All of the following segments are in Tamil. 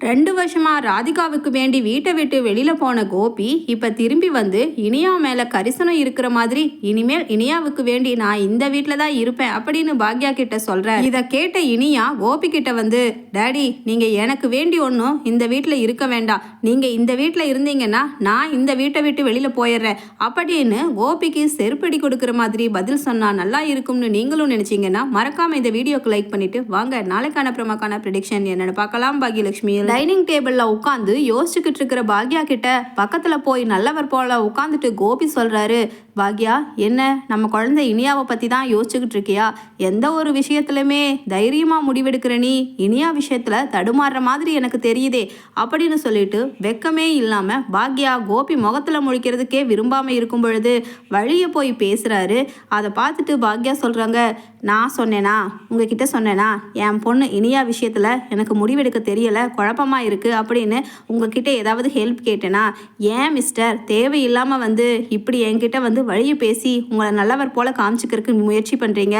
ரெண்டு வருஷமா ராதிகாவுக்கு வேண்டி வீட்டை விட்டு வெளியில போன கோபி இப்ப திரும்பி வந்து இனியா மேல கரிசனம் இருக்கிற மாதிரி இனிமேல் இனியாவுக்கு வேண்டி நான் இந்த வீட்டில் தான் இருப்பேன் அப்படின்னு பாக்யா கிட்ட சொல்கிறேன் இதை கேட்ட இனியா கோபி கிட்ட வந்து டேடி நீங்க எனக்கு வேண்டி ஒன்றும் இந்த வீட்டில் இருக்க வேண்டாம். நீங்க இந்த வீட்டில் இருந்தீங்கன்னா நான் இந்த வீட்டை விட்டு வெளியில போயிடுறேன். அப்படின்னு கோபிக்கு செருப்படி கொடுக்குற மாதிரி பதில் சொன்னா நல்லா இருக்கும்னு நீங்களும் நினைச்சீங்கன்னா மறக்காம இந்த வீடியோக்கு லைக் பண்ணிட்டு வாங்க. நாளைக்கான பிரமாக்கான ப்ரிடிக்ஷன் என்னென்னு பார்க்கலாம். பாக்யலட்சுமி டைனிங் டேபிள்ல உட்காந்து யோசிச்சுக்கிட்டு இருக்கிற பாக்யா கிட்ட பக்கத்துல போய் நல்லவர் போல உட்காந்துட்டு கோபி சொல்றாரு. பாக்யா என்ன? நம்ம குழந்தை இனியாவை பற்றி தான் யோசிச்சுக்கிட்டு இருக்கியா? எந்த ஒரு விஷயத்துலையுமே தைரியமாக முடிவெடுக்கிற நீ இனியா விஷயத்தில் தடுமாறுற மாதிரி எனக்கு தெரியுதே அப்படின்னு சொல்லிட்டு வெக்கமே இல்லாமல் பாக்யா கோபி முகத்தில் முழிக்கிறதுக்கே விரும்பாமல் இருக்கும் பொழுது வழியை போய் பேசுகிறாரு அதை பார்த்துட்டு பாக்யா சொல்கிறாங்க நான் சொன்னேனா? உங்ககிட்ட சொன்னேனா? என் பொண்ணு இனியா விஷயத்தில் எனக்கு முடிவெடுக்க தெரியலை குழப்பமாக இருக்குது அப்படின்னு உங்ககிட்ட ஏதாவது ஹெல்ப் கேட்டேனா? ஏன் மிஸ்டர் தேவையில்லாமல் வந்து இப்படி என்கிட்ட வந்து வழியை பேசி உங்களை நல்லவர் போல காமிச்சிக்கிறதுக்கு முயற்சி பண்ணுறீங்க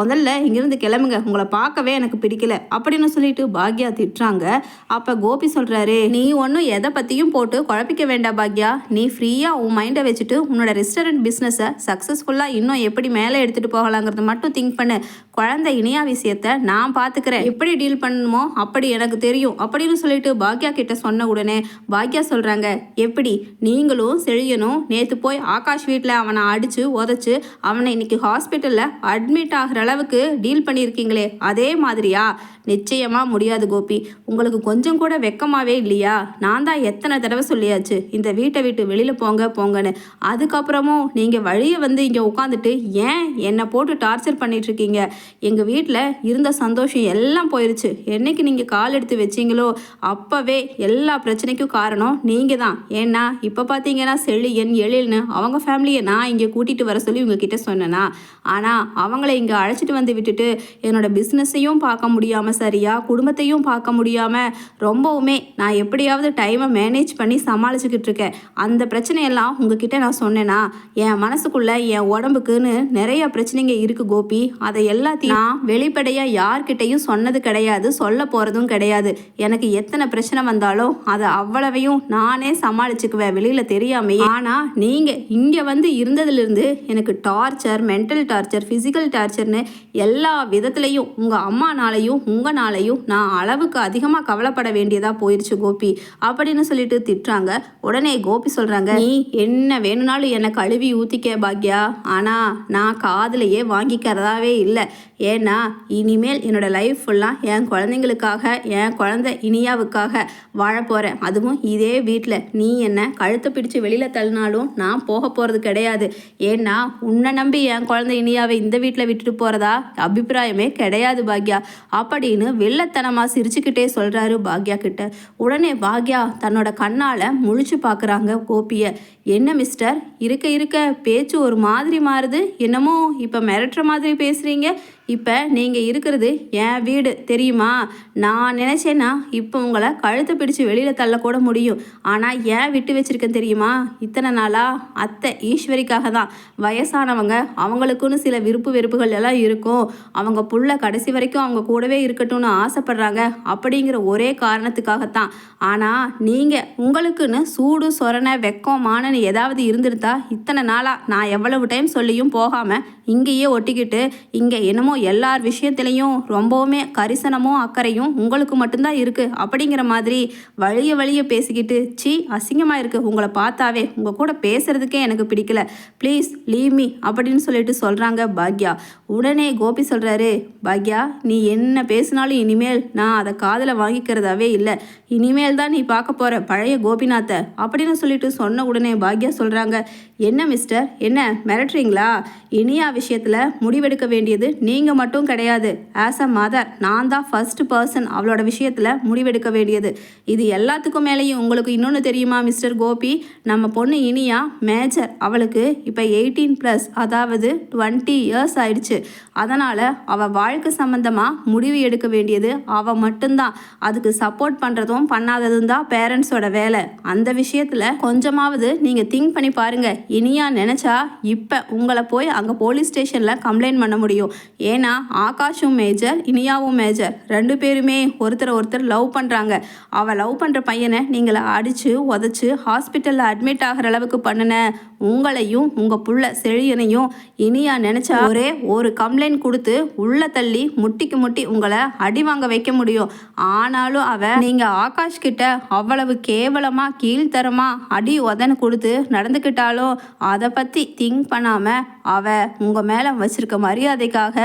முதல்ல இங்கிருந்து கிளம்புங்க. உங்களை பார்க்கவே எனக்கு பிடிக்கல. அப்படின்னு சொல்லிட்டு பாக்யா திட்டுறாங்க. அப்போ கோபி சொல்கிறாரு நீ ஒன்றும் எதை பற்றியும் போட்டு குழப்பிக்க வேண்டாம் பாக்யா. நீ ஃப்ரீயாக உன் மைண்டை வச்சுட்டு உன்னோட ரெஸ்டாரண்ட் பிஸ்னஸை சக்ஸஸ்ஃபுல்லாக இன்னும் எப்படி மேலே எடுத்துகிட்டு போகலாங்கிறத மட்டும் திங்க் பண்ணு. குழந்தை இனியா விஷயத்த நான் பார்த்துக்கிறேன் எப்படி டீல் பண்ணணுமோ அப்படி எனக்கு தெரியும். அப்படின்னு சொல்லிட்டு பாக்யா கிட்ட சொன்ன உடனே பாக்யா சொல்கிறாங்க எப்படி? நீங்களும் செழியனும் நேற்று போய் ஆகாஷ் வீட்டில் அவனை அடித்து உதச்சு அவனை இன்னைக்கு ஹாஸ்பிட்டலில் அட்மிட் ஆகிற அளவுக்கு டீல் பண்ணியிருக்கீங்களே அதே மாதிரியா? நிச்சயமாக முடியாது கோபி. உங்களுக்கு கொஞ்சம் கூட வெக்கமாகவே இல்லையா? நான் தான் எத்தனை தடவை சொல்லியாச்சு இந்த வீட்டை விட்டு வெளியில் போங்க போங்கன்னு. அதுக்கப்புறமும் நீங்கள் வழியை வந்து இங்கே உட்காந்துட்டு ஏன் என்னை போட்டு டார்ச்சர் பண்ணிகிட்ருக்கீங்க எங்கள் வீட்டில் இருந்த சந்தோஷம் எல்லாம் போயிடுச்சு என்னைக்கு நீங்கள் கால் எடுத்து வச்சீங்களோ அப்போவே எல்லா பிரச்சனைக்கும் காரணம் நீங்கள் தான். ஏன்னா இப்போ பார்த்தீங்கன்னா செழியன் எழில்னு அவங்க ஃபேமிலியை நான் இங்கே கூட்டிகிட்டு வர சொல்லி உங்ககிட்ட சொன்னேனா. ஆனால் அவங்கள இங்கே அழைச்சிட்டு வந்து விட்டுட்டு என்னோட பிஸ்னஸையும் பார்க்க முடியாமல் சரியா குடும்பத்தையும் பார்க்க முடியாமல் ரொம்பவுமே நான் எப்படியாவது டைமை மேனேஜ் பண்ணி சமாளிச்சுக்கிட்டு இருக்கேன். அந்த பிரச்சனையெல்லாம் உங்ககிட்ட நான் சொன்னேன்னா என் மனசுக்குள்ளே என் உடம்புக்குன்னு நிறைய பிரச்சனைங்க இருக்குது கோபி. அதை எல்லாத்தையும் நான் வெளிப்படையாக யார்கிட்டையும் சொன்னது கிடையாது சொல்ல போகிறதும் கிடையாது. எனக்கு எத்தனை பிரச்சனை வந்தாலும் அதை அவ்வளவையும் நானே சமாளிச்சுக்குவேன் வெளியில் தெரியாமையே. ஆனால் நீங்கள் இங்கே வந்து இருந்ததுலேருந்து எனக்கு டார்ச்சர் மென்டல் டார்ச்சர் ஃபிசிக்கல் டார்ச்சர்னு எல்லா விதத்துலையும் உங்கள் அம்மானாலையும் உங்களாலையும் நான் அளவுக்கு அதிகமாக கவலைப்பட வேண்டியதாக போயிடுச்சு கோபி. அப்படின்னு சொல்லிட்டு திட்டுறாங்க. உடனே கோபி சொல்கிறாங்க நீ என்ன வேணும்னாலும் என்னை கழுவி ஊற்றிக்க பாக்யா? ஆனால் நான் காதலையே வாங்கிக்கிறதாவே இல்லை. ஏன்னா இனிமேல் என்னோட லைஃப் ஃபுல்லாக என் குழந்தைங்களுக்காக என் குழந்தை இனியாவுக்காக வாழ போகிறேன் அதுவும் இதே வீட்டில் நீ என்ன கழுத்தை பிடிச்சி வெளியில் தள்ளினாலும் நான் போக போகிறது கிடையாது. ஏன்னா உன்னை நம்பி என் குழந்தை இனியாவை இந்த வீட்டில் விட்டுட்டு போகிறதா அபிப்பிராயமே கிடையாது பாக்யா. அப்படின்னு வெள்ளத்தனமாக சிரிச்சுக்கிட்டே சொல்கிறாரு பாக்யா கிட்ட. உடனே பாக்யா தன்னோட கண்ணால் முழிச்சு பார்க்குறாங்க கோபியை. என்ன மிஸ்டர்? இருக்க இருக்க பேச்சு ஒரு மாதிரி மாறுது. என்னமோ இப்போ மிரட்டுற மாதிரி பேசுகிறீங்க இப்போ நீங்கள் இருக்கிறது என் வீடு தெரியுமா? நான் நினச்சேன்னா இப்போ உங்களை கழுத்தை பிடிச்சு வெளியில் தள்ளக்கூட முடியும். ஆனால் ஏன் விட்டு வச்சிருக்கேன் தெரியுமா? இத்தனை நாளாக அத்தை ஈஸ்வரிக்காக தான். வயசானவங்க அவங்களுக்குன்னு சில விருப்பு வெறுப்புகள் எல்லாம் இருக்கும். அவங்க புள்ள கடைசி வரைக்கும் அவங்க கூடவே இருக்கட்டும்னு ஆசைப்படுறாங்க. அப்படிங்கிற ஒரே காரணத்துக்காகத்தான். ஆனால் நீங்கள் உங்களுக்குன்னு சூடு சொரணை வெக்கம் மானன்னு ஏதாவது இருந்திருந்தா இத்தனை நாளாக நான் எவ்வளவு டைம் சொல்லியும் போகாமல் இங்கேயே ஒட்டிக்கிட்டு இங்கே என்னமோ எல்லார் விஷயத்துலையும் ரொம்பவுமே கரிசனமும் அக்கறையும் உங்களுக்கு மட்டும்தான் இருக்குது அப்படிங்கிற மாதிரி வழிய வழிய பேசிக்கிட்டு சி அசிங்கமாக இருக்குது உங்களை பார்த்தாவே உங்கள் கூட பேசுகிறதுக்கே எனக்கு பிடிக்கல. ப்ளீஸ் லீவ் மீ அப்படின்னு சொல்லிட்டு சொல்கிறாங்க பாக்யா. உடனே கோபி சொல்கிறாரு பாக்யா நீ என்ன பேசினாலும் இனிமேல் நான் அதை காதில் வாங்கிக்கிறதாவே இல்லை. இனிமேல் தான் நீ பார்க்க போகிற பழைய கோபிநாத்தை அப்படின்னு சொல்லிட்டு சொன்ன உடனே பாக்யா சொல்கிறாங்க என்ன மிஸ்டர்? என்ன மிரட்டுறீங்களா? இனியா விஷயத்தில் முடிவெடுக்க வேண்டியது நீங்கள் மட்டும் கிடையாது. ஆஸ் அ மதர் நான் தான் ஃபர்ஸ்ட் பர்சன் அவளோட விஷயத்தில் முடிவெடுக்க வேண்டியது. இது எல்லாத்துக்கும் மேலேயும் உங்களுக்கு இன்னொன்று தெரியுமா மிஸ்டர் கோபி? நம்ம பொண்ணு இனியா மேஜர் அவளுக்கு இப்போ எயிட்டீன் ப்ளஸ் அதாவது டுவெண்ட்டி இயர்ஸ் ஆயிடுச்சு. அதனால் அவள் வாழ்க்கை சம்மந்தமாக முடிவு எடுக்க வேண்டியது அவள் மட்டும்தான். அதுக்கு சப்போர்ட் பண்ணுறதும் பண்ணாததும் தான் பேரண்ட்ஸோட வேலை. அந்த விஷயத்தில் கொஞ்சமாவது நீங்கள் திங்க் பண்ணி பாருங்கள் இனியா நினச்சா இப்போ உங்களை போய் அங்கே போலீஸ் போலீஸ் ஸ்டேஷனில் கம்ப்ளைண்ட் பண்ண முடியும். ஏன்னா ஆகாஷும் மேஜர் இனியாவும் மேஜர் ரெண்டு பேருமே ஒருத்தர் ஒருத்தர் லவ் பண்ணுறாங்க அவள் லவ் பண்ணுற பையனை நீங்களை அடித்து உதச்சி ஹாஸ்பிட்டலில் அட்மிட் ஆகிற அளவுக்கு பண்ணின உங்களையும் உங்கள் புள்ள செழியனையும் இனியா நினச்சா ஒரே ஒரு கம்ப்ளைண்ட் கொடுத்து உள்ள தள்ளி முட்டிக்கு முட்டி உங்களை அடி வாங்க வைக்க முடியும். ஆனாலும் அவ நீங்கள் ஆகாஷ் கிட்ட அவ்வளவு கேவலமாக கீழ்த்தரமாக அடி உதன்னு கொடுத்து நடந்துக்கிட்டாலும் அதை பற்றி திங்க் பண்ணாமல் அவ உங்கள் மேலே வச்சிருக்க மரியாதைக்காக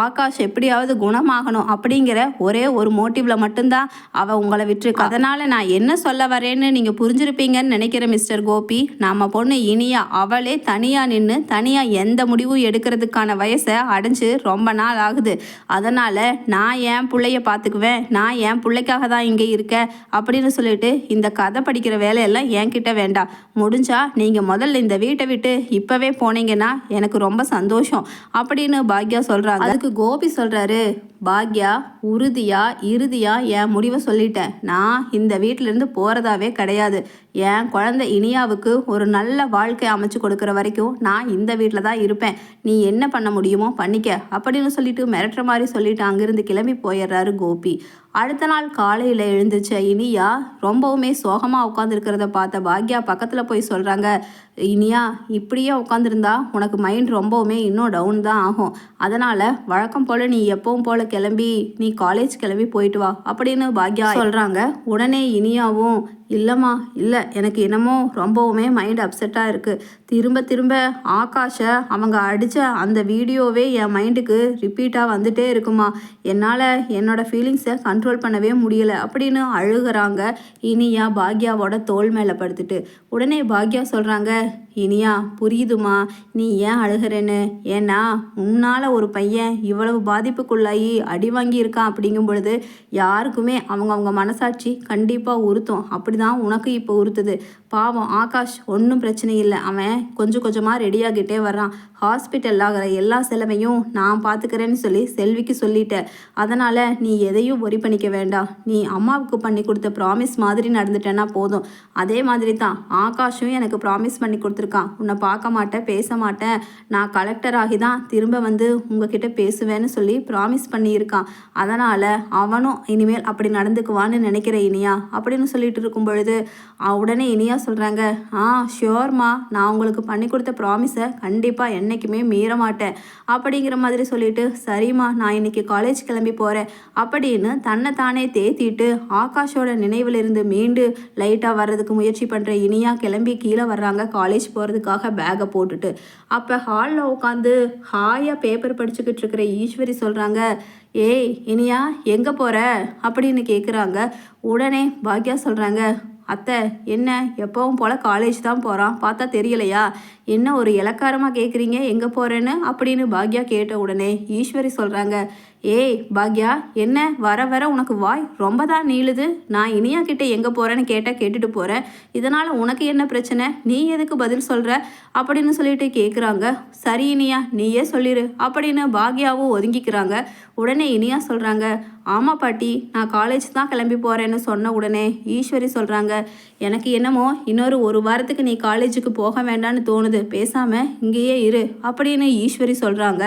ஆகாஷ் எப்படியாவது குணமாகணும் அப்படிங்கிற ஒரே ஒரு மோட்டிவ்ல மட்டும்தான் அவ உங்களை விட்டுருக்கா. அதனால நான் என்ன சொல்ல வரேன்னு நீங்கள் புரிஞ்சிருப்பீங்கன்னு நினைக்கிறேன் மிஸ்டர் கோபி. நம்ம பொண்ணு இனியா அவளே தனியாக நின்று தனியாக எந்த முடிவும் எடுக்கிறதுக்கான வயசை அடைஞ்சு ரொம்ப நாள் ஆகுது. அதனால் நான் என் பிள்ளைய பார்த்துக்குவேன் நான் என் பிள்ளைக்காக தான் இங்கே இருக்கேன் அப்படின்னு சொல்லிட்டு இந்த கதை படிக்கிற வேலையெல்லாம் என்கிட்ட வேண்டாம். முடிஞ்சா நீங்கள் முதல்ல இந்த வீட்டை விட்டு இப்போவே போனீங்கன்னா எனக்கு எனக்கு ரொம்ப சந்தோஷம் அப்படின்னு பாக்யா சொல்கிறாங்க அதுக்கு கோபி சொல்கிறாரு பாக்யா உறுதியா இறுதியா என் முடிவை சொல்லிட்டேன். நான் இந்த வீட்டிலேருந்து போகிறதாவே கிடையாது. என் குழந்தை இனியாவுக்கு ஒரு நல்ல வாழ்க்கை அமைச்சு கொடுக்குற வரைக்கும் நான் இந்த வீட்டில் தான் இருப்பேன். நீ என்ன பண்ண முடியுமோ பண்ணிக்க அப்படின்னு சொல்லிட்டு மிரட்டுற மாதிரி சொல்லிட்டு அங்கிருந்து கிளம்பி போயிடுறாரு கோபி. அடுத்த நாள் காலையில் எழுந்துச்ச இனியா ரொம்பவுமே சோகமாக உட்காந்துருக்கிறத பார்த்த பாக்யா பக்கத்தில் போய் சொல்கிறாங்க இனியா இப்படியே உட்காந்துருந்தா உனக்கு மைண்ட் ரொம்பவுமே இன்னும் டவுன் தான் ஆகும். அதனால் வழக்கம் போல் நீ எப்பவும் போல் கிளம்பி நீ காலேஜ் கிளம்பி போயிட்டு வா அப்படின்னு பாக்யா சொல்கிறாங்க உடனே இனியாவும் இல்லைம்மா இல்லை. எனக்கு என்னமோ ரொம்பவுமே மைண்ட் அப்செட்டாக இருக்குது திரும்ப திரும்ப ஆகாஷை அவங்க அடித்த அந்த வீடியோவே என் மைண்டுக்கு ரிப்பீட்டாக வந்துட்டே இருக்குமா. என்னால் என்னோடய ஃபீலிங்ஸை கண்ட்ரோல் பண்ணவே முடியலை அப்படின்னு அழுகிறாங்க இனியா பாக்யாவோட தோல் மேலே படுத்துட்டு. உடனே பாக்யா சொல்கிறாங்க இனியா புரியுதுமா? நீ ஏன் அழுகிறேன்னு? ஏன்னா உன்னால் ஒரு பையன் இவ்வளவு பாதிப்புக்குள்ளாகி அடி வாங்கியிருக்கான் அப்படிங்கும் பொழுது யாருக்குமே அவங்க அவங்க மனசாட்சி கண்டிப்பாக உறுத்தும். அப்படி தான் உனக்கு இப்போ உறுத்துது. பாவம் ஆகாஷ் ஒன்றும் பிரச்சனை இல்லை. அவன் கொஞ்சம் கொஞ்சமாக ரெடியாகிட்டே வர்றான். ஹாஸ்பிட்டல் ஆகிற எல்லா செலவையும் நான் பார்த்துக்கிறேன்னு சொல்லி செல்விக்கு சொல்லிட்டேன். அதனால் நீ எதையும் ஒரி பண்ணிக்க வேண்டாம். நீ அம்மாவுக்கு பண்ணி கொடுத்த ப்ராமிஸ் மாதிரி நடந்துட்டேன்னா போதும். அதே மாதிரி தான் ஆகாஷும் எனக்கு ப்ராமிஸ் பண்ணி இருக்கான். உன்னை பார்க்க மாட்டேன் பேச மாட்டேன். நான் கலெக்டர் ஆகி தான் திரும்ப வந்து உங்ககிட்ட பேசுவேன்னு சொல்லி ப்ராமிஸ் பண்ணியிருக்கான். அதனால் அவனும் இனிமேல் அப்படி நடந்துக்குவான்னு நினைக்கிற இனியா அப்படின்னு சொல்லிட்டு இருக்கும் பொழுது உடனே இனியா சொல்கிறாங்க ஆ ஷியோர்மா நான் உங்களுக்கு பண்ணி கொடுத்த ப்ராமிஸை கண்டிப்பாக என்றைக்குமே மீற மாட்டேன். அப்படிங்கிற மாதிரி சொல்லிட்டு சரிம்மா நான் இன்னைக்கு காலேஜ் கிளம்பி போகிறேன் அப்படின்னு தன்னை தானே தேத்திட்டு ஆகாஷோட நினைவிலிருந்து மீண்டு லைட்டாக வர்றதுக்கு முயற்சி பண்ணுற இனியா கிளம்பி கீழே வர்றாங்க காலேஜ் போகிறதுக்காக பேக்கை போட்டுட்டு. அப்போ ஹாலில் உட்காந்து ஹாயாக பேப்பர் படிச்சுக்கிட்டு இருக்கிற ஈஸ்வரி சொல்கிறாங்க ஏய் இனியா எங்கே போகிற அப்படின்னு கேட்குறாங்க உடனே பாக்யா சொல்கிறாங்க அத்தை என்ன? எப்பவும் போல் காலேஜ் தான் போகிறான் பார்த்தா தெரியலையா? என்ன ஒரு இலக்காரமாக கேட்குறீங்க எங்கே போகிறேன்னு அப்படின்னு பாக்யா கேட்ட உடனே ஈஸ்வரி சொல்கிறாங்க ஏய் பாக்யா என்ன? வர வர உனக்கு வாய் ரொம்ப தான் நீளுது. நான் இனியா கிட்டே எங்கே போகிறேன்னு கேட்டால் கேட்டுட்டு போகிறேன் இதனால் உனக்கு என்ன பிரச்சனை? நீ எதுக்கு பதில் சொல்கிற அப்படின்னு சொல்லிட்டு கேட்குறாங்க சரி இனியா நீயே சொல்லிடு அப்படின்னு பாக்யாவும் ஒதுங்கிக்கிறாங்க. உடனே இனியா சொல்கிறாங்க ஆமாம் பாட்டி நான் காலேஜ் தான் கிளம்பி போகிறேன்னு சொன்ன உடனே ஈஸ்வரி சொல்கிறாங்க எனக்கு என்னமோ இன்னொரு ஒரு வாரத்துக்கு நீ காலேஜுக்கு போக வேண்டான்னு தோணுது. பேசாமல் இங்கேயே இரு அப்படின்னு ஈஸ்வரி சொல்கிறாங்க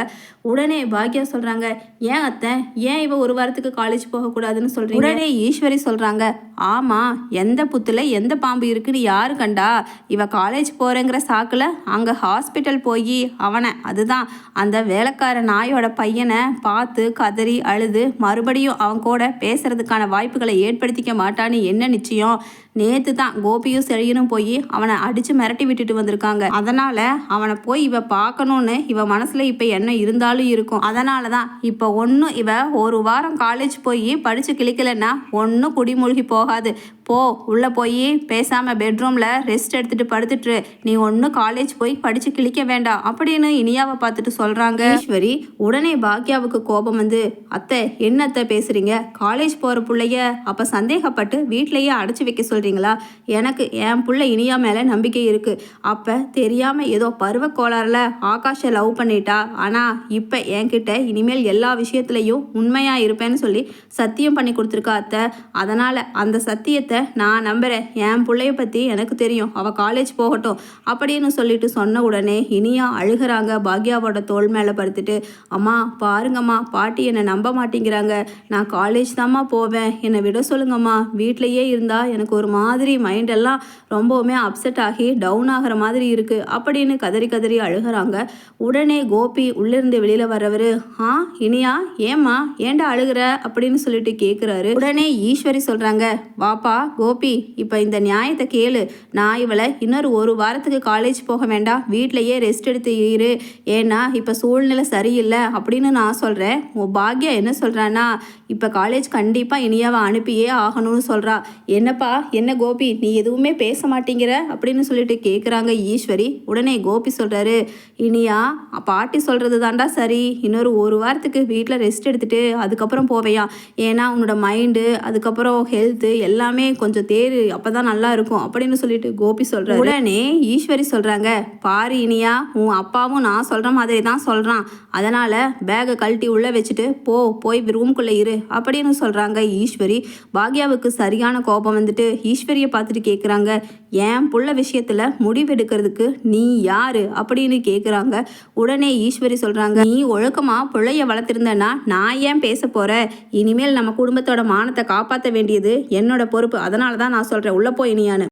உடனே பாக்யா சொல்கிறாங்க ஏன் அத்தை ஏன் இவ ஒரு வாரத்துக்கு காலேஜ் போகக்கூடாதுன்னு சொல்றீங்க? உடனே ஈஸ்வரி சொல்றாங்க. ஆமாம் எந்த புத்தில் எந்த பாம்பு இருக்குன்னு யாரு கண்டா? இவ காலேஜ் போகிறேங்கிற சாக்கில் அங்கே ஹாஸ்பிட்டல் போய் அவனை அதுதான். அந்த வேலைக்கார நாயோட பையனை பார்த்து கதறி அழுது மறுபடியும் அவன் கூட பேசுறதுக்கான வாய்ப்புகளை ஏற்படுத்திக்க மாட்டான்னு என்ன நிச்சயம்? நேற்று தான் கோபியும் செழியனும் போய் அவனை அடித்து மிரட்டி விட்டுட்டு வந்திருக்காங்க. அதனால் அவனை போய் இவ பார்க்கணும்னு இவ மனசில் இப்போ என்ன இருந்தாலும் இருக்கும். அதனால தான் இப்போ ஒன்றும் இவ ஒரு வாரம் காலேஜ் போய் படித்து கிளிக்கலைன்னா ஒன்றும் குடிமூழ்கி போகாது. போ உள்ளே போய் பேசாமல் பெட்ரூமில் ரெஸ்ட் எடுத்துட்டு படுத்துட்டு நீ ஒன்றும் காலேஜ் போய் படித்து கிழிக்க வேண்டாம் அப்படின்னு இனியாவை பார்த்துட்டு சொல்கிறாங்க ஈஸ்வரி உடனே பாக்யாவுக்கு கோபம் வந்து அத்தை என்ன அத்தை பேசுகிறீங்க காலேஜ் போகிற பிள்ளைய அப்போ சந்தேகப்பட்டு வீட்லேயே அடைச்சி வைக்க சொல்கிறீங்களா எனக்கு என் பிள்ளை இனியா மேலே நம்பிக்கை இருக்குது அப்போ தெரியாமல் ஏதோ பருவ கோளாறில் ஆகாஷை லவ் பண்ணிட்டா ஆனால் இப்போ என்கிட்ட இனிமேல் எல்லா விஷயத்துலையும் உண்மையாக இருப்பேன்னு சொல்லி சத்தியம் பண்ணி கொடுத்துருக்கா அத்தை. அதனால் அந்த சத்தியத்தை நான் நம்புகிறேன் என் பிள்ளைய பற்றி எனக்கு தெரியும். அவள் காலேஜ் போகட்டும். அப்படின்னு சொல்லிட்டு சொன்ன உடனே இனியா அழுகிறாங்க. பாக்யாவோட தோல் மேலே படுத்துட்டு அம்மா பாருங்கம்மா பாட்டி என்னை நம்ப மாட்டேங்கிறாங்க. நான் காலேஜ் தாம்மா போவேன். என்னை விட சொல்லுங்கம்மா. வீட்டிலையே இருந்தால் எனக்கு ஒரு மாதிரி மைண்டெல்லாம் ரொம்பவுமே அப்செட் ஆகி டவுன் ஆகிற மாதிரி இருக்குது அப்படின்னு கதறி கதறி அழுகிறாங்க. உடனே கோபி உள்ளிருந்து வெளியில் வர்றவர் ஆ இனியா ஏம்மா ஏண்டா அழுகிற? அப்படின்னு சொல்லிட்டு கேட்குறாரு உடனே ஈஸ்வரி சொல்கிறாங்க வாப்பா கோபி இப்போ இந்த நியாயத்தை கேளு. நான் இவளை இன்னொரு ஒரு வாரத்துக்கு காலேஜ் போக வேண்டாம். வீட்டிலையே ரெஸ்ட் எடுத்து இரு. ஏன்னா இப்போ சூழ்நிலை சரியில்லை அப்படின்னு நான் சொல்கிறேன் உன் பாக்யா என்ன சொல்கிறான்னா இப்போ காலேஜ் கண்டிப்பாக இனியாவை அனுப்பியே ஆகணும்னு சொல்கிறா என்னப்பா என்ன கோபி நீ எதுவுமே பேச மாட்டேங்கிற? அப்படின்னு சொல்லிட்டு கேட்குறாங்க ஈஸ்வரி. உடனே கோபி சொல்கிறாரு இனியா பாட்டி சொல்கிறது தாண்டா சரி. இன்னொரு ஒரு வாரத்துக்கு வீட்டில் ரெஸ்ட் எடுத்துகிட்டு அதுக்கப்புறம் போவையா? ஏன்னா உன்னோட மைண்டு அதுக்கப்புறம் ஹெல்த்து எல்லாமே கொஞ்சம் தேர் அப்போ தான் நல்லா இருக்கும் அப்படின்னு சொல்லிட்டு கோபி சொல்கிறாரு உடனே ஈஸ்வரி சொல்கிறாங்க பாரு இனியா உன் அப்பாவும் நான் சொல்கிற மாதிரி தான் சொல்கிறான் அதனால் பேகை கழட்டி உள்ளே வச்சுட்டு போ போய் ரூம்குள்ளே இரு அப்படின்னு சொல்கிறாங்க ஈஸ்வரி. பாக்யாவுக்கு சரியான கோபம் வந்துட்டு ஈஸ்வரியை பார்த்துட்டு கேட்குறாங்க என் புள்ள விஷயத்தில் முடிவெடுக்கிறதுக்கு நீ யாரு அப்படின்னு கேட்குறாங்க உடனே ஈஸ்வரி சொல்கிறாங்க நீ ஒழுக்கமாக பிள்ளைய வளர்த்துருந்தேன்னா நான் ஏன் பேச போகிறேன் இனிமேல் நம்ம குடும்பத்தோட மானத்தை காப்பாற்ற வேண்டியது என்னோட பொறுப்பு. அதனால தான் நான் சொல்கிறேன் உள்ளே போய் நீயானு